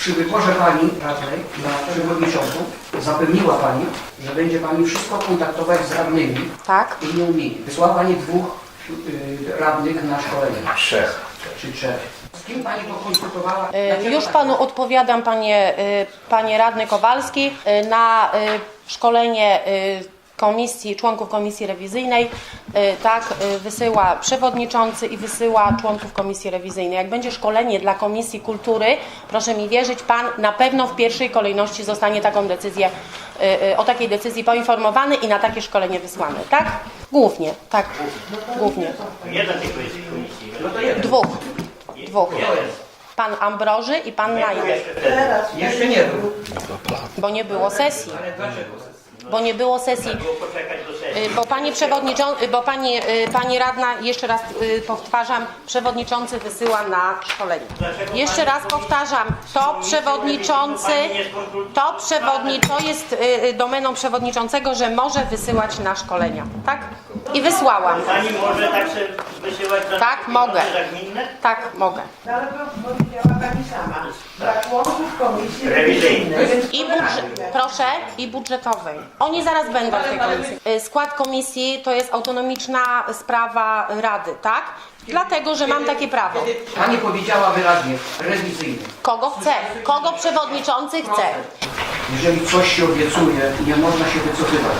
Przy wyborze Pani radnej na przewodniczącą zapewniła Pani, że będzie Pani wszystko kontaktować z radnymi Tak? innymi. Wysłała Pani dwóch y, radnych na szkolenie, Trzech. czy trzech. Z kim Pani to konsultowała? Y, Już to- panu odpowiadam, panie, y, panie radny Kowalski, y, na y, szkolenie y, komisji, członków komisji rewizyjnej, y, tak, y, wysyła przewodniczący i wysyła członków komisji rewizyjnej. Jak będzie szkolenie dla Komisji Kultury, proszę mi wierzyć, pan na pewno w pierwszej kolejności zostanie taką decyzję, y, o takiej decyzji poinformowany i na takie szkolenie wysłany, tak? Głównie, tak, głównie. Jeden tylko jest w komisji. No jeden. Dwóch, dwóch. Jeden. Pan Ambroży i pan wtedy. Jeszcze nie był. Bo nie było sesji. Bo nie było sesji. Y, Bo pani przewodniczący, bo pani, y, pani radna, jeszcze raz y, powtarzam, przewodniczący wysyła na szkolenie. Jeszcze raz powtarzam, to przewodniczący, to przewodni, to jest y, y, domeną przewodniczącego, że może wysyłać na szkolenia, tak? I wysłałam. Pani może tak się wysyłać na Tak, mogę. gminne? Tak, mogę. Ale to powiedziała Pani sama. Dla członków komisji Rewizyjnej. rewizyjnej. I budżet, proszę, i budżetowej. Oni zaraz będą w tej komisji. Y, Skład komisji to jest autonomiczna sprawa Rady, tak? Dlatego, że mam takie prawo. Pani powiedziała wyraźnie, rewizyjny. Kogo chce, kogo przewodniczący chce. Jeżeli coś się obiecuje, nie można się wycofywać.